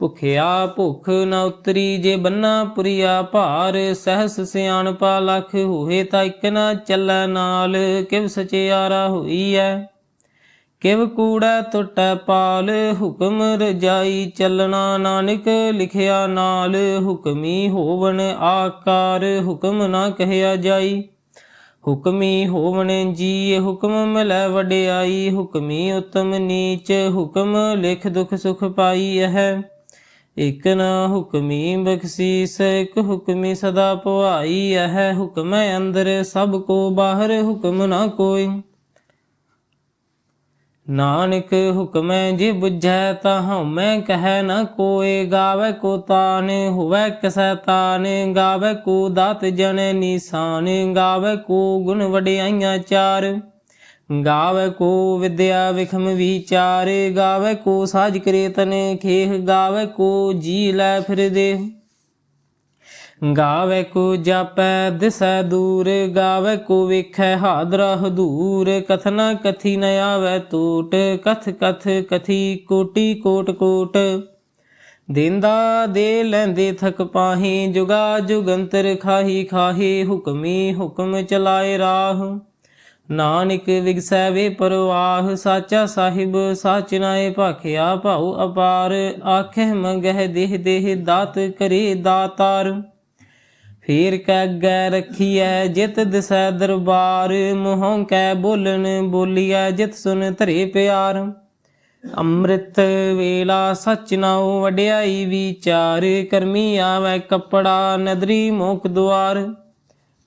ਭੁਖਿਆ ਭੁਖ ਨ ਉਤਰੀ ਜੇ ਬੰਨਾ ਪੁਰੀਆ ਭਾਰ, ਸਹਸ ਸਿਆਣਪਾ ਲਖ ਹੋਏ ਤਾਂ ਇਕ ਨਾ ਚੱਲੈ ਨਾਲ, ਕਿਵ ਸਚਿਆਰਾ ਹੋਈ ਐ ਕਿਵ ਕੂੜਾ ਟੁੱਟੈ ਪਾਲ, ਹੁਕਮ ਰਜਾਈ ਚੱਲਣਾ ਨਾਨਕ ਲਿਖਿਆ ਨਾਲ, ਹੁਕਮੀ ਹੋਵਣ ਆਕਾਰ, ਹੁਕਮ ਨਾ ਕਹਿਆ ਜਾਈ। ਹੁਕਮੀ ਹੋਵਣ ਜੀ ਹੁਕਮ ਮਿਲੈ ਵਡਿਆਈ, ਹੁਕਮੀ ਉਤਮ ਨੀਚ, ਹੁਕਮ ਲਿਖ ਦੁਖ ਸੁਖ ਪਾਈ ਹੈ ਇਕ ਨਾ ਹੁਕਮੀ ਬਖਸ਼ੀਸ, ਇਕ ਹੁਕਮੀ ਸਦਾ ਭਵਾਈ ਹੈ ਹੁਕਮੈ ਅੰਦਰ, ਸਭ ਕੋ ਬਾਹਰ ਹੁਕਮ ਨਾ ਕੋਈ। ਨਾਨਕ ਹੁਕਮੈ ਜੇ ਬੁਝੈ ਤਾ ਹਉਮੈ ਕਹੈ ਨ ਕੋਏ, ਗਾਵੇ ਕੋ ਤਾਨ, ਹੋਵੇ ਕਸੈ ਤਾਨ, ਗਾਵੇ ਕੋ ਦਾਤ ਜਨ ਨੀਸਾਨ, ਗਾਵੇ ਕੋ ਗੁਣ ਵਡਿਆਈਆਂ ਚਾਰ। ਗਾਵੇ ਕੋ ਵਿਦਿਆ ਵਿਖਮ ਵਿਚਾਰ, ਗਾਵੇ ਕੋ ਸਾਜ ਕਰੇ ਤਨ ਖੇਹ, ਗਾਵੇ ਕੋ ਜੀ ਲੈ ਫਿਰ ਦੇ ਗਾਵੇ ਕੋ ਜਾਪੈ ਦਿਸੈ ਦੂਰ, ਗਾਵੇ ਕੋ ਵੇਖੈ ਹਾਦਰਾ ਹਦੂਰ ਕਥਨਾ ਕਥੀ ਨ ਆਵੈ ਟੂਟ, ਕਥ ਕਥ ਕਥੀ ਕੋਟੀ ਕੋਟ ਕੋਟ। ਦਿੰਦਾ ਦੇ ਲੈਂਦੇ ਥਕ ਪਾਹੀ, ਜੁਗਾ ਜੁਗੰਤਰ ਖਾਹੀ ਖਾਹੀ, ਹੁਕਮੀ ਹੁਕਮ ਚਲਾਏ ਰਾਹ। ਨਾਨਕ ਵਿਗਸੈ ਵੇ ਪਰਵਾਹ, ਸਾਚਾ ਸਾਹਿਬ ਸਾਚ ਨਾਏ ਭਾਖਿਆ ਭਾਉ ਅਪਾਰ ਆਖੇ ਮੰਗਹਿ ਦੇਹ ਦੇਹ ਦਾਤ ਕਰੇ ਦਾਤਾਰ। ਫੇਰ ਕੈ ਗੈ ਰਖੀਐ ਜਿਤ ਦਿਸੈ ਦਰਬਾਰ, ਮੋਹੋਂ ਕੈ ਬੋਲਣ ਬੋਲੀਐ ਜਿਤ ਸੁਨ ਧਰੇ ਪਿਆਰ। ਅੰਮ੍ਰਿਤ ਵੇਲਾ ਸਚ ਨਾਉ ਵਡਿਆਈ ਵਿਚਾਰ, ਕਰਮੀ ਆਵੈ ਕਪੜਾ ਨਦਰੀ ਮੋਖ ਦੁਆਰ।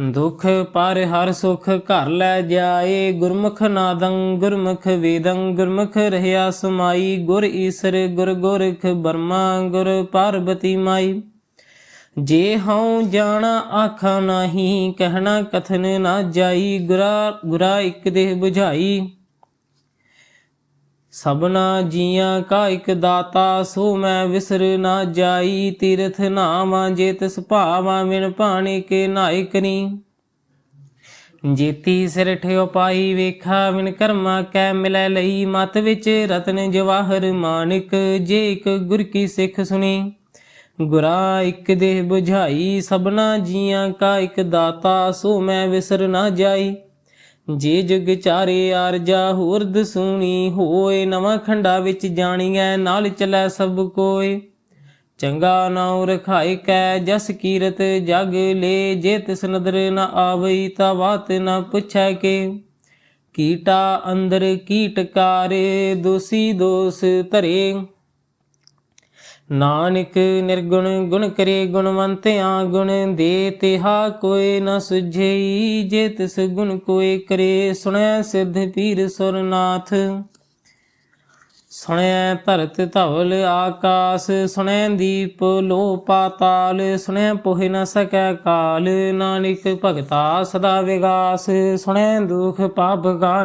ਦੁਖ ਪਰ ਹਰ ਸੁਖ ਘਰ ਲੈ ਜਾਏ। ਗੁਰਮੁਖ ਨਾਦੰ ਗੁਰਮੁਖ ਵੇਦੰ, ਗੁਰਮੁਖ ਰਹਿਆ ਸਮਾਈ। ਗੁਰ ਈਸਰ, ਗੁਰ ਗੋਰਖ ਬਰਮਾ, ਗੁਰ ਪਾਰਬਤੀ ਮਾਈ। ਜੇ ਹਉ ਜਾਣਾ ਆਖਾ ਨਹੀਂ, ਕਹਿਣਾ ਕਥਨ ਨਾ ਜਾਈ। ਗੁਰਾ ਗੁਰਾ ਇੱਕ ਦੇਹ 부ਝਾਈ ਸਭਨਾ ਜੀਆਂ ਕਾ ਇਕ ਦਾਤਾ, ਸੋ ਮੈਂ ਵਿਸਰ ਨਾ ਜਾਈ। ਤੀਰਥ ਨਾਵਾਂ ਜੇ ਤਿਸ ਭਾਵਾਂ ਵਿਣ ਪਾਣੀ ਕੇ ਨਾਇ ਕਰੀ ਜੀਤੀ ਸਿਰ ਠਿਓ ਪਾਈ ਵੇਖਾ ਵਿਣ ਕਰਮਾ ਕੈ ਮਿਲੈ ਲਈ। ਮਤ ਵਿੱਚ ਰਤਨ ਜਵਾਹਰ ਮਾਨਿਕ, ਜੇ ਇਕ ਗੁਰ ਕੀ ਸਿੱਖ ਸੁਣੀ। ਗੁਰਾ ਇਕ ਦੇਹ 부ਝਾਈ ਸਭਨਾ ਜੀਆਂ ਕਾ ਇਕ ਦਾਤਾ, ਸੋ ਮੈਂ ਵਿਸਰ ਨਾ ਜਾਈ। ਜੇ ਜੁਗ ਚਾਰੇ ਆਰਜਾ ਹੋਰ ਦਸੂਣੀ ਹੋਏ, ਨਵਾਂ ਖੰਡਾ ਵਿੱਚ ਜਾਣੀਐ, ਨਾਲ ਚਲੈ ਸਭ ਕੋਏ। ਚੰਗਾ ਨਾਉ ਰਖਾਇ ਕੈ, ਜਸ ਕੀਰਤ ਜਗ ਲੇ, ਜੇ ਤਿਸ ਨਦਰ ਨ ਆਵਈ, ਤਾ ਬਾਤ ਨ ਪੁੱਛੈ ਕੇ। ਕੀਟਾ ਅੰਦਰ ਕੀਟਕਾਰ ਦੋਸੀ ਦੋਸ ਧਰੇ। ਨਾਨਕ ਨਿਰਗੁਣ ਗੁਣ ਕਰੇ ਗੁਣਵੰਤਿਆ, ਗੁਣ ਦੇ ਤਿਹਾ ਕੋਏ ਨ ਸੁਝਈ, ਜੇ ਤਿਸ ਗੁਣ ਕੋਏ ਕਰੇ, ਸੁਣੈ ਸਿੱਧ ਪੀਰ ਸੁਰਨਾਥ। ਸੁਣੈ ਧਰਤ ਧਵਲ ਆਕਾਸ, ਸੁਣੈ ਦੀਪ ਲੋ ਪਾਤਾਲ ਸੁਣੈ ਪੋਹਿ ਨ ਸਕੈ ਕਾਲ, ਨਾਨਕ ਭਗਤਾ ਸਦਾ ਵਿਗਾਸ, ਸੁਣੈ ਦੁਖ ਪਾਪ ਕਾ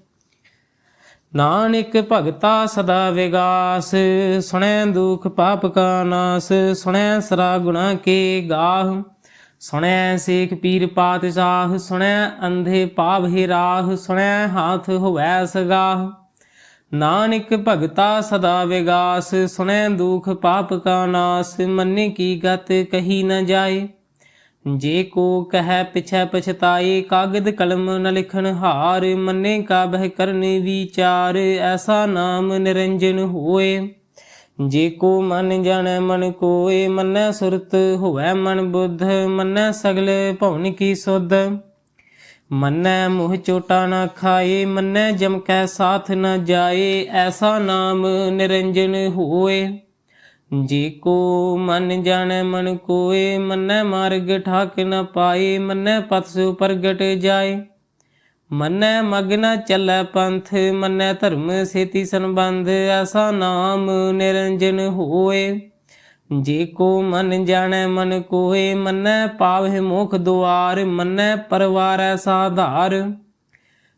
ਨਾਨਕ ਭਗਤਾ ਸਦਾ ਵਿਗਾਸ, ਸੁਣੈ ਦੁਖ ਪਾਪ ਕਾ ਨਾਸ, ਸੁਣੈ ਸਰਾ ਗੁਣਾ ਕੇ ਗਾਹ, ਸੁਣੈ ਸੇਖ ਪੀਰ ਪਾਤਸ਼ਾਹ, ਸੁਣੈ ਅੰਧੇ ਪਾਪ ਹੀ ਰਾਹ, ਸੁਣੈ ਹਾਥ ਹੋਵੈ ਸਗਾਹ। ਨਾਨਕ ਭਗਤਾ ਸਦਾ ਵਿਗਾਸ, ਸੁਣੈ ਦੁਖ ਪਾਪ ਕਾ ਨਾਸ, ਮੰਨੇ ਕੀ ਗਤ ਕਹੀ ਨ ਜਾਏ। ਜੇ ਕੋ ਕਹੈ ਪਿਛੈ ਪਛਤਾਏ, ਕਾਗਦ ਕਲਮ ਨ ਲਿਖਣ ਹਾਰ, ਮੰਨੇ ਕਾ ਬਹਿ ਕਰਨੇ ਵਿਚਾਰ, ਐਸਾ ਨਾਮ ਨਿਰੰਜਨ ਹੋਏ। ਜੇ ਕੋ ਮਨ ਜਾਣੈ ਮਨ ਕੋਏ, ਮੰਨੈ ਸੁਰਤ ਹੋਵੈ ਮਨ ਬੁੱਧ, ਮੰਨੈ ਸਗਲ ਭਉਨ ਕੀ ਸੁਧ। ਮੰਨੈ ਮੋਹ ਚੋਟਾ ਨਾ ਖਾਏ, ਮੰਨੈ ਜਮ ਕੈ ਸਾਥ ਨਾ ਜਾਏ, ਐਸਾ ਨਾਮ ਨਿਰੰਜਨ ਹੋਏ। ਜੇ ਕੋ ਮਨ ਜਾਣੈ ਮਨ ਕੋਏ, ਮੰਨੈ ਮਾਰਗ ਠਾਕ ਨ ਪਾਏ, ਮੰਨੈ ਪਤਸੁ ਪ੍ਰਗਟ ਜਾਏ। ਮੰਨੈ ਮਗਨ ਚੱਲੈ ਪੰਥ, ਮੰਨੈ ਧਰਮ ਸੇਤੀ ਸੰਬੰਧ ਐਸਾ ਨਾਮ ਨਿਰੰਜਨ ਹੋਏ। ਜੇ ਕੋ ਮਨ ਜਾਣੈ ਮਨ ਕੋਏ, ਮੰਨੈ ਪਾਵਹਿ ਮੁਖ ਦੁਆਰ, ਮੰਨੈ ਪਰਵਾਰੈ ਸਾਧਾਰ।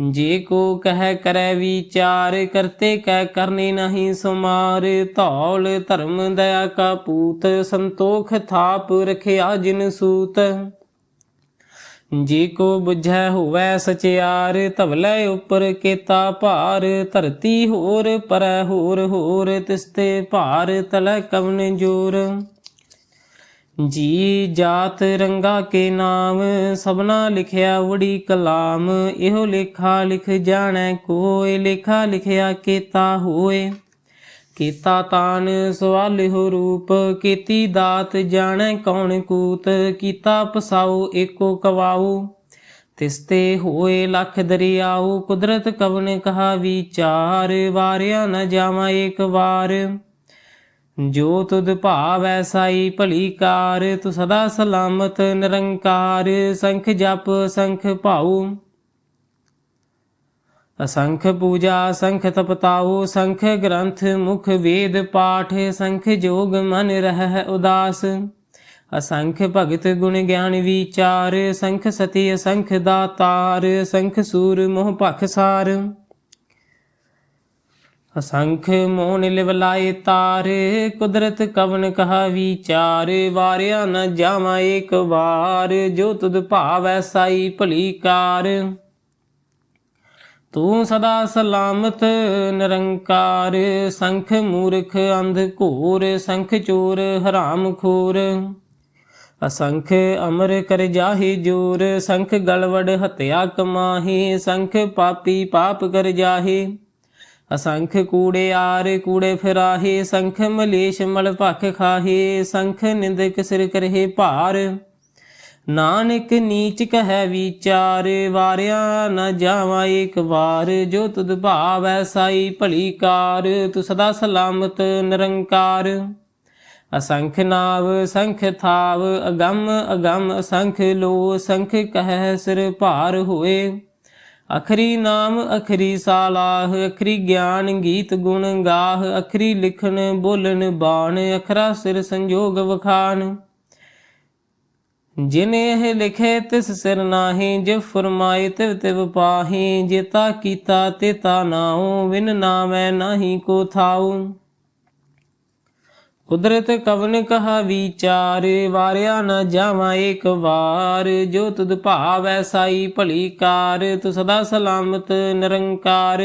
ਜੇ ਕੋ ਕਹਿ ਕਰੈ ਵਿਚਾਰ, ਕਰਤੇ ਕਹਿ ਕਰਨੀ ਨਹੀਂ ਸੁਮਾਰ। ਧੌਲ ਧਰਮ ਦਇਆ ਕਾ ਪੂਤ, ਸੰਤੋਖ ਥਾਪ ਰਖਿਆ ਜਿਨ ਸੂਤ। ਜੇ ਕੋ ਬੁਝੈ ਹੋਵੈ ਸਚਿਆਰ, ਧਵਲੇ ਉਪਰ ਕੇਤਾ ਭਾਰ। ਧਰਤੀ ਹੋਰ ਪਰੈ ਹੋਰ ਹੋਰ, ਤਿਸਤੇ ਭਾਰ ਤਲੈ ਕਵਨ ਜੋਰ। ਜੀ ਜਾਤ ਰੰਗਾ ਕੇ ਨਾਮ, ਸਭਨਾ ਲਿਖਿਆ ਵੜੀ ਕਲਾਮ। ਇਹੋ ਲੇਖਾ ਲਿਖ ਜਾਣੈ ਕੋਇ, ਲੇਖਾ ਲਿਖਿਆ ਕੇਤਾ ਹੋਏ ਕੀਤਾ ਤਾਨ ਸਵਾਲਿਹੁ ਰੂਪ, ਕੀਤੀ ਦਾਤ ਜਾਣੈ ਕੌਣ ਕੂਤ। ਕੀਤਾ ਪਸਾਉ ਏਕੋ ਕਵਾਉ, ਤਿਸਤੇ ਹੋਏ ਲਖ ਦਰਿਆਉ। ਕੁਦਰਤ ਕਵਨ ਕਹਾ ਵਿਚਾਰ ਵਾਰਿਆ ਨ ਜਾਵਾਂ ਏਕ ਵਾਰ। ਜੋ ਤੁਧ ਭਾਵੈ ਸਾਈ ਭਲੀ ਕਾਰ, ਤੂੰ ਸਦਾ ਸਲਾਮਤ ਨਿਰੰਕਾਰ, ਸੰਖ ਜਪ, ਸੰਖ ਭਾਉ। ਅਸੰਖ ਪੂਜਾ, ਸੰਖ ਤਪਤਾਉ, ਸੰਖ ਗ੍ਰੰਥ, ਮੁਖ ਵੇਦ ਪਾਠ, ਸੰਖ ਜੋਗ ਮਨ ਰਹਿ ਉਦਾਸ। ਅਸੰਖ ਭਗਤ ਗੁਣ ਗਿਆਨ ਵਿਚਾਰ, ਸੰਖ ਸਤੀ ਅਸੰਖ ਦਾਤਾਰ, ਸੰਖ ਸੂਰ ਮੋਹ ਭਖ ਸਾਰ। ਅਸੰਖ ਮੋਨ ਲਿਵ ਲਾਏ ਤਾਰ, ਕੁਦਰਤ ਕਵਨ ਕਹਾ ਵਿਚਾਰ ਵਾਰਿਆ ਨ ਜਾਵਾਂ ਏਕ ਵਾਰ, ਜੋ ਤੁਧ ਭਾਵੈ ਸਾਈ ਭਲੀ ਕਾਰ। ਤੂੰ ਸਦਾ ਸਲਾਮਤ ਨਿਰੰਕਾਰ, ਸੰਖ ਮੂਰਖ ਅੰਧ ਘੋਰ, ਸੰਖ ਚੋਰ ਹਰਾਮ ਖੋਰ। ਅਸੰਖ ਅਮਰ ਕਰ ਜਾਹੀ ਜੋਰ, ਸੰਖ ਗਲਵੜ ਹਤਿਆ ਕਮਾਹੀ, ਸੰਖ ਪਾਪੀ ਪਾਪ ਕਰ ਜਾਹੀ। ਅਸੰਖ ਕੂੜੇ ਆਰ ਕੂੜੇ ਫਿਰਾਹੇ, ਸੰਖ ਮਲੇਸ਼ ਮਲ ਭਖ ਖਾਹੇ, ਸੰਖ ਨਿੰਦਕ ਸਿਰ ਕਰਹੇ ਭਾਰ। ਨਾਨਕ ਨੀਚ ਕਹੈ ਵਿਚਾਰ, ਵਾਰਿਆ ਨ ਜਾਵਾਂ ਏਕ ਵਾਰ। ਜੋ ਤੁਧ ਭਾਵੈ ਸਾਈ ਭਲੀ ਕਾਰ, ਤੂੰ ਸਦਾ ਸਲਾਮਤ ਨਿਰੰਕਾਰ। ਅਸੰਖ ਨਾਵ, ਸੰਖ ਥਾਵ, ਅਗੰਮ ਅਗੰਮ ਅਸੰਖ ਲੋ ਸੰਖ ਕਹਿ ਸਿਰ ਭਾਰ ਹੋਏ। ਅਖਰੀ ਨਾਮ, ਅਖਰੀ ਸਾਲਾਹ, ਅਖਰੀ ਗਿਆਨ ਗੀਤ ਗੁਣ ਗਾਹ, ਅਖਰੀ ਲਿਖਣ ਬੋਲਣ ਬਾਣ, ਅਖਰਾ ਸਿਰ ਸੰਜੋਗ ਵਖਾਨ ਜਿਨੇ ਇਹ ਲਿਖੇ ਤਿਸ ਸਿਰ ਨਾਹੀ ਜੇ ਫਰਮਾਏ ਤਿਵ ਤਿਵ ਪਾਹੀ ਜੇਤਾ ਕੀਤਾ ਤੇ ਤਾ ਨਾਉ, ਵਿਨ ਨਾਮੈ ਨਾਹੀ ਕੋ ਥਾਉ। ਕੁਦਰਤ ਕਵਨ ਕਹਾ ਵਿਚਾਰ ਵਾਰਿਆ ਨ ਜਾਵਾਂ ਏਕ ਵਾਰ। ਜੋ ਤੁਧ ਭਾਵੈ ਸਾਈ ਭਲੀ ਕਾਰ, ਤੂੰ ਸਦਾ ਸਲਾਮਤ ਨਿਰੰਕਾਰ।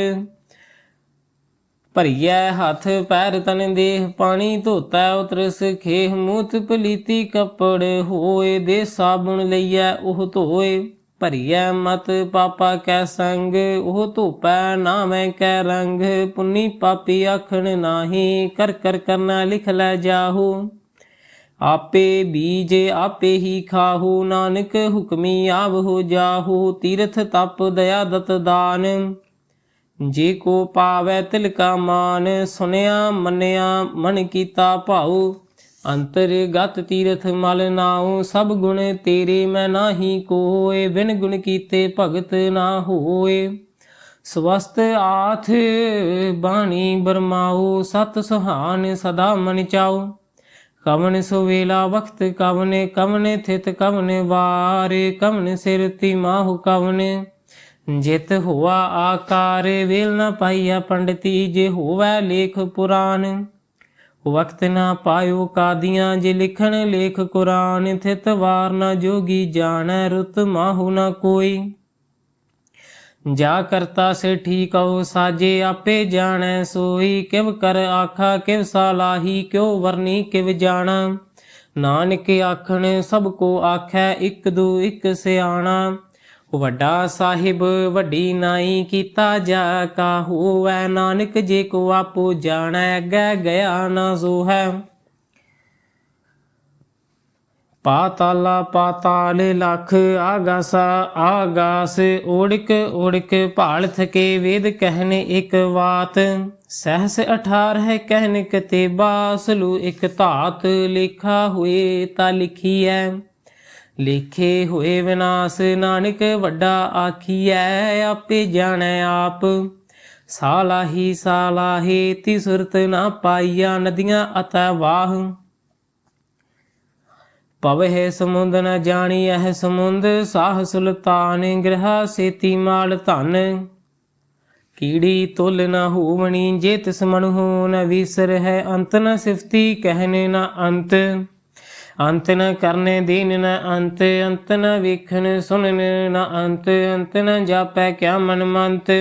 ਭਰੀਐ ਹੱਥ ਪੈਰ ਤਨ ਦੇਹ, ਪਾਣੀ ਧੋਤਾ ਉਤਰਸ ਖੇਹ। ਮੂਤ ਪਲੀਤੀ ਕੱਪੜ ਹੋਏ, ਦੇ ਸਾਬੁਣ ਲਈਐ ਉਹ ਧੋਏ। ਭਰੀਐ ਮਤ ਪਾਪਾ ਕੈ ਸੰਗ, ਉਹ ਧੋਪੈ ਨਾ ਮੈਂ ਕੈ ਰੰਗ, ਪੁੰਨੀ ਪਾਪੀ ਆਖਣ ਨਾਹੀ, ਕਰ ਕਰ ਕਰਨਾ ਲਿਖ ਲੈ ਜਾਹੂ। ਆਪੇ ਬੀਜ ਆਪੇ ਹੀ ਖਾਹੂ, ਨਾਨਕ ਹੁਕਮੀ ਆਵ ਹੋ ਜਾਹੂ, ਤੀਰਥ ਤਪ ਦਇਆ ਦਤ ਦਾਨ। ਜੇ ਕੋ ਪਾਵੈ ਤਿਲ ਕਾ ਮਾਨ, ਸੁਨਿਆ ਮੰਨਿਆ ਮਨ ਕੀਤਾ ਭਾਉ ਅੰਤਰ ਗਤ ਤੀਰਥ ਮਲ ਨਾਉ, ਸਭ ਗੁਣ ਤੇਰੇ ਮੈਂ ਨਾਹੀ ਕੋਏ, ਬਿਨ ਗੁਣ ਕੀਤੇ ਭਗਤ ਨਾ ਹੋਏ। ਸਵਸਤ ਆਥ ਬਾਣੀ ਬਰਮਾਉ, ਸਤ ਸੁਹਾਨ ਸਦਾ ਮਨ ਚਾਉ। ਕਵਨ ਸੁਵੇਲਾ ਵਖਤ ਕਵਨੇ ਕਵਨੇ ਥਿਤ ਕਵਨੇ ਵਾਰੇ, ਕਵਨ ਸਿਰ ਤੀ ਮਾਹੁ ਕਵਨੇ। ਜਿਤ ਹੋਆ ਆਕਾਰ, ਵੇਲ ਨ ਪਾਈਆ ਪੰਡਤੀ, ਜੇ ਹੋਵੈ ਲੇਖ ਪੁਰਾਨ। ਵਕਤ ਨਾ ਪਾਇਓ ਕਾਦੀਆਂ ਜੇ ਲਿਖਣ ਲੇਖ ਕੁਰਾਨ ਥਿਤ ਵਾਰ ਨਾ ਜੋਗੀ ਜਾਣੈ ਰੁਤ ਮਾਹੂ ਨਾ ਕੋਈ। ਜਾ ਕਰਤਾ ਸੇ ਠੀਕ ਠੀਕਉ ਸਾਜੇ, ਆਪੇ ਜਾਣੈ ਸੋਈ। ਕਿਵ ਕਰ ਆਖਾ, ਕਿਵ ਸਾਲਾਹੀ ਕਿਉ ਵਰਨੀ, ਕਿਵ ਜਾਣਾ। ਨਾਨਕ ਆਖਣ, ਸਭ ਕੋ ਆਖੈ, ਇੱਕ ਦੂ, ਇਕ ਸਿਆਣਾ। ਵੱਡਾ ਸਾਹਿਬ, ਵੱਡੀ ਨਾਈ ਕੀਤਾ ਜਾ ਕਾ ਹੋਵੈ ਨਾਨਕ ਜੇ ਕੋ ਆਪੋ ਜਾਣੈ ਅੱਗੇ ਗਿਆ ਨਾ ਸੋ ਹੈ ਪਾਤਾਲਾ ਪਾਤਾਲ ਲਖ, ਆਗਾਸਾ ਆਗਾਸ ਓੜਕ ਓੜਕ ਭਾਲ ਥਕੇ ਵੇਦ ਕਹਿਨੇ ਇੱਕ ਬਾਤ ਸਹਸ 18 ਕਹਿਨ ਕਤੇਬਾ ਸਲੂ ਇੱਕ ਧਾਤ ਲਿਖਾ ਹੋਏ ਤਾ ਹੈ ਲੇਖੇ ਹੋਏ ਵਿਨਾਸ਼ ਨਾਨਕ ਵੱਡਾ ਆਖੀਐ, ਆਪੇ ਜਾਣੈ ਆਪ। ਸਾਲਾਹੀ ਸਾਲਾਹੀ ਤੀ ਸੁਰਤ ਨਾ ਪਾਈਆ, ਨਦੀਆਂ ਅਤੈ ਵਾਹ। ਪਵਹਿ ਸਮੁੰਦ ਨ ਜਾਣੀ ਇਹ ਸਮੁੰਦ, ਸਾਹ ਸੁਲਤਾਨ ਗ੍ਰਹ ਸੇਤੀ ਮਾਲ ਧਨ। ਕੀੜੀ ਤੁਲ ਨ ਹੋਵਣੀ, ਜੇ ਤਿਸ ਮਨ ਹੋ ਨ ਵਿਸਰ ਹੈ ਅੰਤ ਨ ਸਿਫਤੀ ਕਹਿਨੇ ਨ ਅੰਤ। ਅੰਤ ਨ ਕਰਨੇ ਦੀਨ ਨ ਅੰਤ ਅੰਤ ਨ ਵੇਖਣ ਸੁਣਨ ਨ ਅੰਤ ਅੰਤ ਨ ਜਾਪੈ ਕਿਆ ਮਨ ਮੰਤ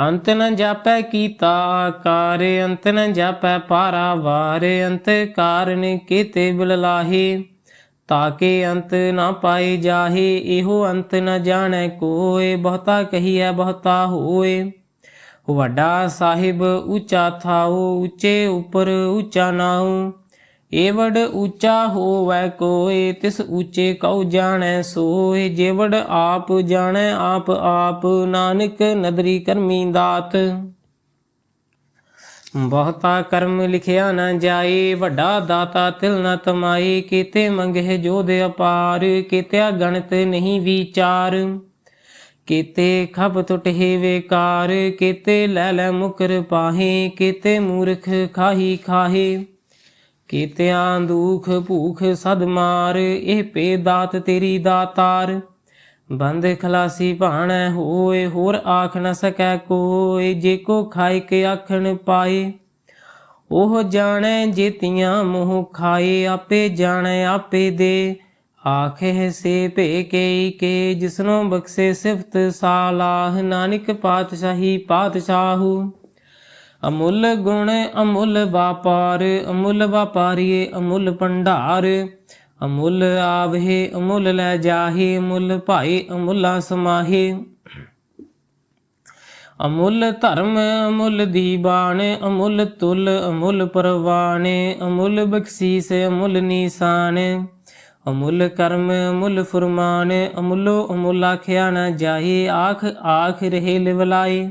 ਅੰਤ ਨ ਜਾਪੈ ਕੀਤਾ ਆਕਾਰ, ਅੰਤ ਨ ਜਾਪੈ ਪਾਰਾਵਾਰ, ਅੰਤ ਕਾਰਨ ਕੀਤੇ ਬਿਲ ਤਾਕੇ ਅੰਤ ਨਾ ਪਾਏ ਜਾਹੇ, ਇਹੋ ਅੰਤ ਨ ਜਾਣੈ ਕੋਏ, ਬਹੁਤਾ ਕਹੀਐ ਬਹੁਤਾ ਹੋਏ। ਵੱਡਾ ਸਾਹਿਬ ਉੱਚਾ ਥਾਉ, ਉੱਚੇ ਉਪਰ ਉੱਚਾ ਨਾਉ। ਏਵੜ ਉੱਚਾ ਹੋਵੈ ਕੋਏ, ਤਿਸ ਉੱਚੇ ਕਉ ਜਾਣੈ ਸੋਏ। ਜੇਵੜ ਆਪ ਜਾਣੈ, ਆਪ ਆਪ ਨਾਨਕ ਨਦਰੀ ਕਰਮੀ ਦਾਤ। ਬਹੁਤਾ ਕਰਮ ਲਿਖਿਆ ਨਾ ਜਾਏ, ਵੱਡਾ ਦਾਤਾ ਤਿਲ ਨਾ ਤਮਾਏ। ਕੀਤੇ ਮੰਗੇ ਜੋਧ ਅਪਾਰ, ਕੀਤਿਆ ਗਣਤ ਨਹੀਂ ਵਿਚਾਰ। ਕੀਤੇ ਖਬ ਟੁਟੇ ਵੇਕਾਰ, ਕੀਤੇ ਲੈ ਲੈ ਮੁਕਰ ਪਾਹੇ, ਕੀਤੇ ਮੂਰਖ ਖਾਹੀ ਖਾਹੇ। ਕੀਤਿਆਂ ਦੁਖ ਭੂਖ ਸਦ ਮਾਰ, ਇਹ ਪੇ ਦਾਤ ਤੇਰੀ ਦਾਤਾਰ। ਬੰਦ ਖਲਾਸੀ ਭਾਣੈ ਹੋਏ, ਹੋਰ ਆਖ ਨ ਸਕੈ ਕੋਈ ਜੇ ਕੋ ਖਾਇ ਕੇ ਆਖਣ ਪਾਏ। ਉਹ ਜਾਣੈ ਜੇਤੀਆਂ ਮੋਹ ਖਾਏ, ਆਪੇ ਜਾਣੈ ਆਪੇ ਦੇ। ਆਖੇ ਸੇ ਭੇ ਕੇ ਕੇ, ਜਿਸਨੋਂ ਬਖਸ਼ੇ ਸਿਫਤ ਸਾਲਾਹ, ਨਾਨਕ ਪਾਤਸ਼ਾਹੀ ਪਾਤਸ਼ਾਹੂ। ਅਮੁੱਲ ਗੁਣ ਅਮੁੱਲ ਵਪਾਰ, ਅਮੁੱਲ ਵਾਪਾਰੀਏ ਅਮੁੱਲ ਭੰਡਾਰ। ਅਮੁੱਲ ਆਵਹਿ, ਅਮੁੱਲ ਲੈ ਜਾਹੇ, ਅਮੁੱਲ ਭਾਈ ਅਮੁੱਲਾ ਸਮਾਹੇ। ਅਮੁੱਲ ਧਰਮ, ਅਮੁੱਲ ਦੀਵਾਨ ਅਮੁੱਲ ਤੁਲ, ਅਮੁੱਲ ਪਰਵਾਨ, ਅਮੁੱਲ ਬਖਸ਼ੀਸ, ਅਮੁੱਲ ਨੀਸਾਨ। ਅਮੁੱਲ ਕਰਮ, ਅਮੁੱਲ ਫੁਰਮਾਨ, ਅਮੁੱਲੋ ਅਮੁੱਲ ਆਖਿਆ ਨਾ ਜਾਹੇ, ਆਖ ਆਖ ਰਹੇ ਲਿਵਲਾਏ।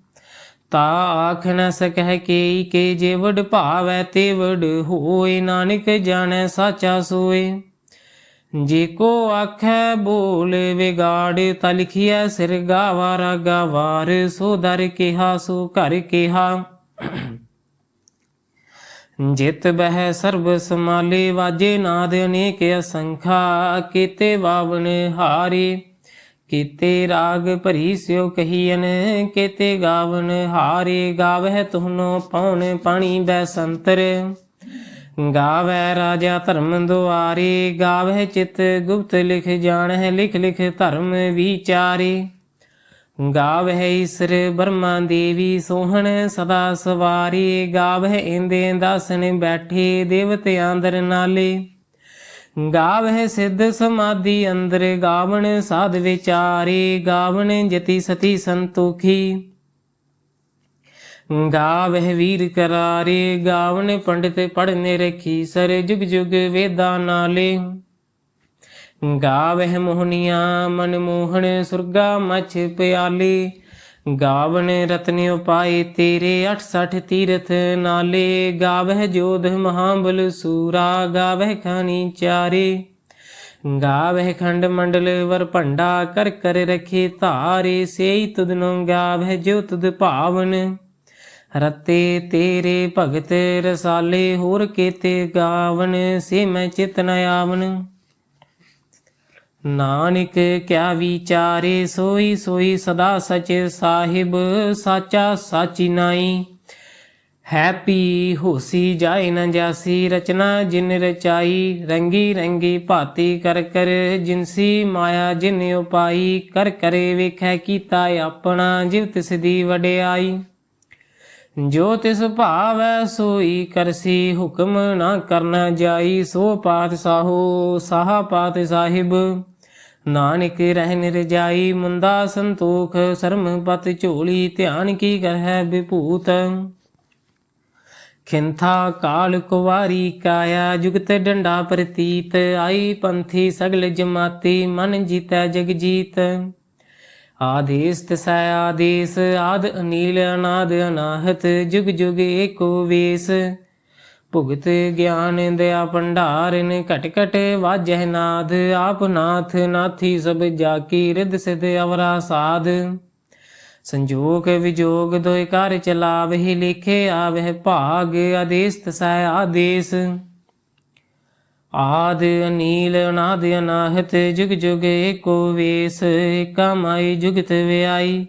ਤਾ ਆਖ ਨ ਸਕਹਿ ਕੇ ਕੇ ਜੇ ਵਡ ਭਾਵੈ ਤੇ ਵਡ ਹੋਏ, ਨਾਨਕ ਜਾਣੈ ਸਾਚਾ ਸੋਏ। ਜੇ ਕੋ ਆਖੈ ਬੋਲ ਵਿਗਾੜ, ਤਾ ਲਿਖਿਆ ਸਿਰ ਗਾਵਾ, ਰਾਗਾ ਵਾਰ, ਸੋ ਦਰ ਕਿਹਾ, ਸੋ ਘਰ ਕਿਹਾ। ਜਿਤ ਬਹਿ ਸਰਬ ਸਮਾਲੇ ਵਾਜੇ ਨਾਦ ਅਨੇਕ ਅਸੰਖਾ, ਕੀਤੇ ਬਾਵਨ ਹਾਰੇ। ਕੀਤੇ ਰਾਗ ਭਰੀ ਸਿਓ ਕਹੀਨ ਕੀਤੇ ਗਾਵਨ ਹਾਰੇ ਗਾਵਹਿ ਤੁਹਨੋ ਪਉਣ ਪਾਣੀ ਬੈ ਸੰਤਰ। ਗਾਵੈ ਰਾਜਾ ਧਰਮ ਦੁਆਰੇ, ਗਾਵਹਿ ਚਿਤ ਗੁਪਤ ਲਿਖ ਜਾਣਹਿ, ਲਿਖ ਲਿਖ ਧਰਮ ਵਿਚਾਰੇ। ਗਾਵਹਿ ਈਸਰ ਬਰਮਾ ਦੇਵੀ ਸੋਹਣ ਸਦਾ ਸਵਾਰੀ, ਗਾਵਹਿ ਇੰਦੇ ਦਾਸਨ ਬੈਠੇ ਦੇਵਤਿਆਂ ਦਰ ਨਾਲੇ। ਗਾਵਹਿ ਸਿੱਧ ਸਮਾਧੀ ਅੰਦਰ ਗਾਵਣ ਸਾਧ ਵਿਚਾਰੇ, ਗਾਵਣ ਜਤੀ ਸਤੀ ਸੰਤੋਖੀ। ਗਾਵਹਿ ਵੀਰ ਕਰਾਰੇ, ਗਾਵਣ ਪੰਡਿਤ ਪੜਨੇ ਰਖੀ ਸਰ ਜੁਗ ਜੁਗ ਵੇਦਾਂ ਨਾਲੇ। ਗਾਵਹਿ ਮੋਹਨੀਆਂ ਮਨ ਮੋਹਣ, ਸੁਰਗਾ ਮਛ ਪਿਆਲੇ। ਗਾਵਨ ਰਤਨ ਉਪਾਏ ਤੇਰੇ 68 ਤੀਰਥ ਨਾਲੇ, ਗਾਵਹਿ ਜੋਧ ਮਹਾਬਲ ਸੂਰਾ, ਗਾਵਹਿ ਖਾਨੀ ਚਾਰੇ। ਗਾਵਹਿ ਖੰਡ ਮੰਡਲ ਵਰ ਭੰਡਾ, ਕਰ ਕਰ ਰਖੇ ਧਾਰੇ, ਸੇਈ ਤੁਧਨੋ ਗਾਵਹਿ ਜੋ ਤੁਧ ਭਾਵਨ। ਰਤੇ ਤੇਰੇ ਭਗਤ ਰਸਾਲੇ, ਹੋਰ ਕੇਤੇ ਗਾਵਨ, ਸੇ ਮੈਂ ਚਿਤ ਨ ਆਵਨ। ਨਾਨਕ ਕਿਆ ਵਿਚਾਰੇ ਸੋਈ ਸੋਈ ਸਦਾ ਸਚ ਸਾਹਿਬ, ਸਾਚਾ ਸਾਚੀ ਨਾਈ ਹੈਪੀ ਹੋਸੀ ਜਾਏ ਨਾ ਜਾਸੀ, ਰਚਨਾ ਜਿਨ ਰਚਾਈ, ਰੰਗੀ ਰੰਗੀ ਭਾਤੀ ਕਰ ਕਰ ਜਿਨਸੀ ਮਾਇਆ ਜਿਨ ਉਪਾਈ, ਕਰ ਕਰੇ ਵੇਖੈ ਕੀਤਾ ਆਪਣਾ ਜਿਵ ਤਿਸ ਦੀ ਵਡਿਆਈ। ਜੋ ਤਿਸ ਭਾਵੈ ਸੋਈ ਕਰਸੀ ਹੁਕਮ ਨਾ ਕਰਨਾ ਜਾਈ, ਸੋ ਪਾਤ ਸਾਹੋ, ਸਾਹਾ ਪਾਤ ਸਾਹਿਬ। ਨਾਨਕ ਰਹਿਨ ਰਜਾਈ ਮੁੰਦਾ ਸੰਤੋਖ, ਸਰਮ ਪਤ ਝੋਲੀ, ਧਿਆਨ ਕੀ ਕਰਹਿ ਵਿਭੂਤ। ਖਿੰਥਾ ਕਾਲ ਕੁਵਾਰੀ ਕਾਇਆ, ਜੁਗਤ ਡੰਡਾ ਪ੍ਰਤੀਤ, ਆਈ ਪੰਥੀ ਸਗਲ ਜਮਾਤੀ, ਮਨ ਜੀਤੈ ਜਗ ਜੀਤ। ਆਦੇਸ ਤਸੈ ਆਦੇਸ, ਆਦ ਅਨੀਲ, ਅਨਾਦ ਅਨਾਹਤ, ਜੁਗ ਜੁਗ ਏਕੋ ਵੇਸ। ਭੁਗਤ ਗਿਆਨ ਦਇਆ ਭੰਡਾਰਨ ਘਟ ਘਟ ਵਾਜਹਿ ਨਾਦ, ਆਪ ਨਾਥ ਨਾਥੀ ਸਭ ਜਾ ਕੀ ਰਿਦ ਸਿਧ ਅਵਰਾ ਸਾਧ। ਸੰਜੋਗ ਵਿਜੋਗ ਦੋਇ ਕਰ ਚਲਾਵਹਿ ਲਿਖੇ ਆਵਹਿ ਭਾਗ ਆਦੇਸ ਤਸੈ ਆਦੇਸ। ਆਦ ਅਨੀਲ ਅਨਾਦ ਅਨਾਹਤ, ਜੁਗ ਜੁਗ ਏਕੋ ਵੇਸ, ਏਕਾ ਮਾਈ ਜੁਗਤ ਵਿਆਈ।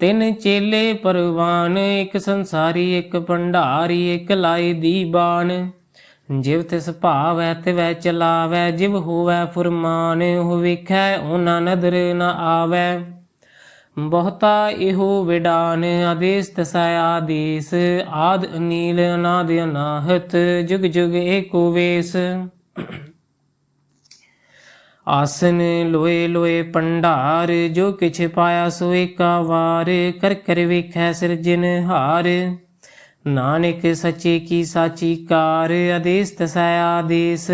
ਤਿੰਨ ਚੇਲੇ ਪਰਵਾਨ, ਇੱਕ ਸੰਸਾਰੀ, ਇੱਕ ਭੰਡਾਰੀ, ਇੱਕ ਲਾਈ ਦੀਬਾਨ ਜਿਵ ਤਿਸ ਭਾਵੈ, ਤਿਵੈ ਚਲਾਵੈ, ਜਿਵ ਹੋਵੈ ਫੁਰਮਾਨ ਹੋ ਵੇਖੈ, ਉਹਨਾਂ ਨਦਰ ਨ ਆਵੈ। ਬਹੁਤਾ ਇਹੋ ਵਿਡਾਨ, ਆਦੇਸ ਤਸੈ ਆਦੇਸ, ਆਦ ਅਨੀਲ ਅਨਾਦ ਅਨਾਹਤ, ਜੁਗ ਜੁਗ ਏਕੋ ਵੇਸ। ਆਸਨ ਲੋਏ ਲੋਏ ਪੰਡਾਰ, ਜੋ ਕਿਛ ਪਾਇਆ ਸੋ ਏਕਾ ਵਾਰ, ਕਰ ਕਰ ਵੇਖੈ ਸਿਰਜਨ ਹਾਰ। ਨਾਨਕ ਸੱਚੇ ਕੀ ਸਾਚੀ ਕਾਰ ਆਦੇਸ ਤਸੈ ਆਦੇਸ।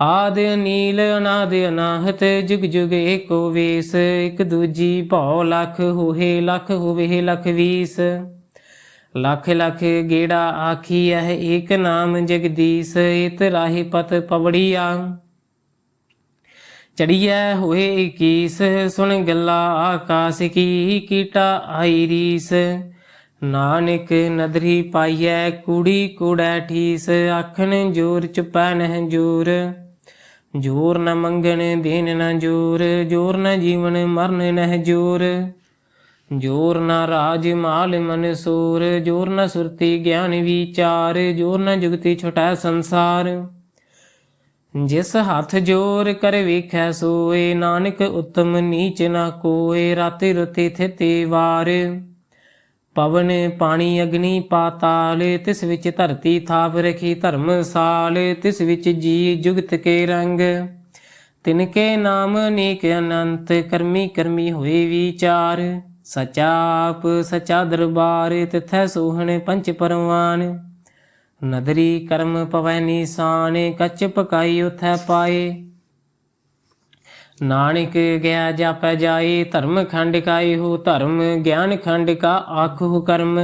ਆਦ ਨੀਲ ਅਨਾਦ ਅਨਾਹਤ, ਜੁਗ ਜੁਗ ਏਕੋ ਵੇਸ। ਇਕ ਦੂਜੀ ਭਉ ਲਖ ਹੋਏ ਲਖ ਹੋਵੇ ਲਖ ਵੀਸ। ਲਖ ਲਖ ਗੇੜਾ ਆਖੀਐ ਏਕ ਨਾਮ ਜਗਦੀਸ਼, ਇਤ ਰਾਹੀ ਪਤ ਪਵੜੀਆ। ਚੜੀਐ ਹੋਏ ਕੀਸ, ਸੁਣ ਗੱਲਾ ਆਕਾਸ ਕੀ ਕੀਟਾ ਆਈ ਰੀਸ। ਨਾਨਕ ਨਦਰੀ ਪਾਈਐ ਕੁੜੀ ਕੂੜੈ ਠੀਸ, ਆਖਣ ਜੋਰ ਚੁਪੈ ਨਹਿ ਜੋਰ। ਜੋਰ ਨ ਮੰਗਣ ਦੇਨ ਨ ਜੋਰ ਜੋਰ ਨ ਜੀਵਨ ਮਰਨ ਨਹਿ ਜੋਰ। ਜੋਰ ਨ ਰਾਜ ਮਾਲ ਮਨ ਸੂਰ, ਜੋਰ ਨ ਸੁਰਤੀ ਗਿਆਨ ਵਿਚਾਰ, ਜੋਰ ਨ ਜੁਗਤੀ ਛਟੈ ਸੰਸਾਰ। ਜਿਸ ਹੱਥ ਜੋਰ ਕਰ ਵੇਖੈ ਸੋਏ, ਨਾਨਕ ਉਤਮ ਨੀਚ ਨਾ ਕੋਏ, ਰਾਤੇ ਰਤੇ ਥਿਤੇ ਵਾਰ। ਪਵਨ ਪਾਣੀ ਅਗਨੀ ਪਾਤਾਲ, ਤਿਸ ਵਿੱਚ ਧਰਤੀ ਥਾਪ ਰਖੀ ਧਰਮਸਾਲ ਤਿਸ ਵਿੱਚ ਜੀ ਜੁਗਤ ਕੇ ਰੰਗ। ਤਿਨ ਕੇ ਨਾਮ ਨੇਕ ਅਨੰਤ, ਕਰਮੀ ਕਰਮੀ ਹੋਏ ਵਿਚਾਰ। ਸਚਾ ਆਪ, ਸਚਾ ਦਰਬਾਰ, ਤਿਥੈ ਸੋਹਣ ਪੰਚ ਪਰਵਾਨ। ਨਦਰੀ ਕਰਮ ਪਵੈ ਨੀਸਾਨ, ਕੱਚ ਪਕਾਈ ਉਥੈ ਪਾਏ। ਨਾਨਕ ਗਿਆ ਜਾਪੈ ਜਾਏ, ਧਰਮ ਖੰਡ ਕਾਈ ਹੋ ਧਰਮ, ਗਿਆਨ ਖੰਡ ਕਾ ਆਖੋ ਕਰਮ।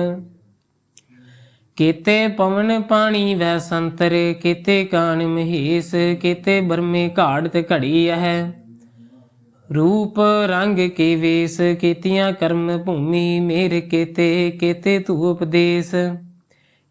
ਕੀਤੇ ਪਵਨ ਪਾਣੀ ਵੈ ਸੰਤਰ, ਕੀਤੇ ਕਾਨ ਮਹੇਸ, ਕੀਤੇ ਬਰਮੇ ਘਾੜ ਘੜੀ ਹੈ ਰੂਪ ਰੰਗ ਕੇ ਵੇਸ, ਕੀਤੀਆਂ ਕਰਮ ਭੂਮੀ ਮੇਰ ਕੀਤੇ ਕੀਤੇ ਤੂ ਉਪਦੇਸ।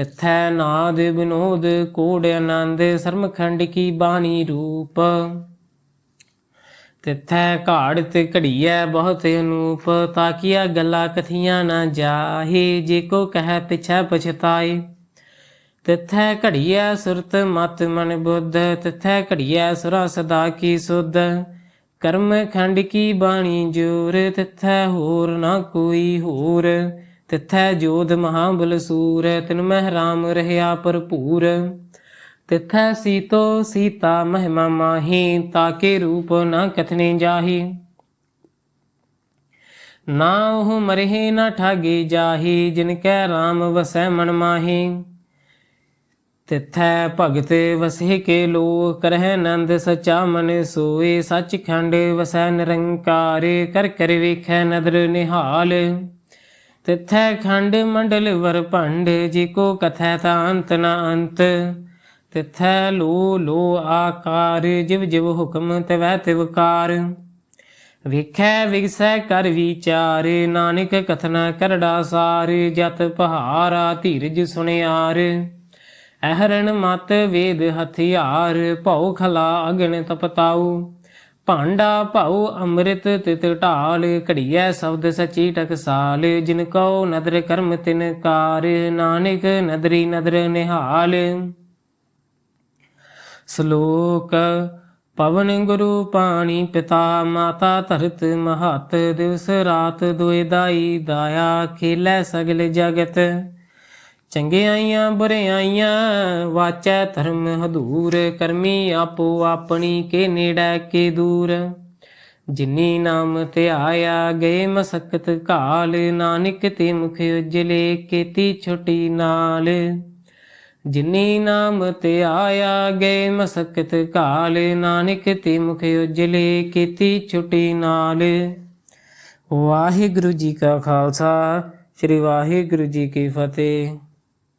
ਤਿਥੈ ਨਾਦ ਬਿਨੋਦ ਕੋੜ ਆਨੰਦ, ਸਰਮਖੰਡ ਕੀ ਬਾਣੀ ਰੂਪ। ਤਿਥੈ ਘਾੜ ਤੇ ਘੜੀਐ ਬਹੁਤ ਅਨੂਪ ਤਾਕੀਆ ਗੱਲਾਂ ਕਥੀਆਂ ਨਾ ਜਾਹੇ, ਜੇ ਕੋ ਕਹਿ ਪਿਛੈ ਪਛਤਾਏ। ਤਿਥੈ ਘੜੀਐ ਸੁਰਤ ਮਤ ਮਨ ਬੁੱਧ, ਤਿਥੈ ਘੜੀਐ ਸੁਰਾ ਸਦਾ ਕੀ ਸੁਧ। ਕਰਮ ਖੰਡ ਕੀ ਬਾਣੀ ਜੋਰ, ਤਿਥੈ ਹੋਰ ਨਾ ਕੋਈ ਹੋਰ। ਤਿਥੈ ਜੋਧ ਮਹਾਬਲ ਸੂਰ, ਤਿਨ ਮਹਿ ਰਾਮ ਰਹਿਆ ਭਰਪੂਰ। ਤਿਥੈ ਸੀਤੋ ਸੀਤਾ ਮਹਿਮਾ ਮਾਹੀ, ਤਾਕੇ ਰੂਪ ਨਾ ਕਥਨੇ ਜਾਹੀ। ਨਾ ਉਹ ਮਰਹਿ ਨਾ ਠਾਗੇ ਜਾਹੀ, ਜਿਨ ਕੈ ਰਾਮ ਵਸੈ ਮਨ ਮਾਹੀ। ਤਿਥੈ ਭਗਤ ਵਸੇ ਕੇ ਲੋ ਕਰਹਿ ਨੰਦ ਸਚਾ ਮਨ ਸੋਏ ਸੱਚ ਖੰਡ ਵਸੈ ਨਿਰੰਕਾਰ, ਕਰ ਕਰ ਵੇਖੈ ਨਦਰ ਨਿਹਾਲ। ਤਿਥੈ ਖੰਡ ਮੰਡਲ ਵਰ ਭੰਡ, ਜੀ ਕੋ ਕਥੈ ਤਾ ਅੰਤ ਨਾ ਅੰਤ। ਤਿਥੈ ਲੋ ਲੋ ਆਕਾਰ, ਜਿਵ ਜਿਵ ਹੁਕਮ ਤਵੈ ਤਿਵਕਾਰ ਵਿਖੈ ਵਿਗਸੈ ਕਰ ਵਿਚਾਰ, ਨਾਨਕ ਕਥਨਾ ਕਰੜਾ ਸਾਰ, ਜਤ ਪਹਾਰਾ ਧੀਰਜ ਸੁਣਿਆਰ ਅਹਰਣ ਮਤ ਵੇਦ ਹਥਿਆਰ, ਭਉ ਖਲਾ ਅਗਨ ਤਪਤਾਉ। ਭਾਂਡਾ ਭਾਉ ਅੰਮ੍ਰਿਤ ਤਿਤ ਢਾਲ ਘੜੀਐ ਸ਼ਬਦ ਸਚੀ ਟਕਸਾਲ ਜਿਨ ਕਉ ਨਦਰ ਕਰਮ ਤਿਨ ਕਾਰ, ਨਾਨਕ ਨਦਰੀ ਨਦਰ ਨਿਹਾਲ। ਸ਼ਲੋਕ, ਪਵਨ ਗੁਰੂ ਪਾਣੀ ਪਿਤਾ, ਮਾਤਾ ਧਰਤ ਮਹਤ, ਦਿਵਸ ਰਾਤ ਦੁਇ ਦਾਈ, ਦਾਇਆ ਖੇਲੇ ਸਗਲ ਜਗਤ। ਚੰਗਿਆਈਆਂ ਬੁਰਿਆਈਆਂ ਵਾਚੈ ਧਰਮ ਹਦੂਰ, ਕਰਮੀ ਆਪੋ ਆਪਣੀ ਕੇ ਨੇੜੇ ਕੇ ਦੂਰ। ਜਿਨੀ ਨਾਮ ਤੇ ਆਇਆ ਗਏ ਮਸਕਤ ਕਾਲ, ਨਾਨਕ ਤੇ ਮੁਖ ਉਜਲੇ ਕੀਤੀ ਛੋਟੀ ਨਾਲ। ਜਿਨੀ ਨਾਮ ਤੇ ਆਇਆ ਗਏ ਮਸਕਤ ਕਾਲ, ਨਾਨਕ ਤੇ ਮੁਖ ਉਜਲੇ ਕੀਤੀ ਛੁਟੀ ਨਾਲ। ਵਾਹਿਗੁਰੂ ਜੀ ਕਾ ਖਾਲਸਾ, ਸ੍ਰੀ ਵਾਹਿਗੁਰੂ ਜੀ ਕੀ ਫਤਿਹ।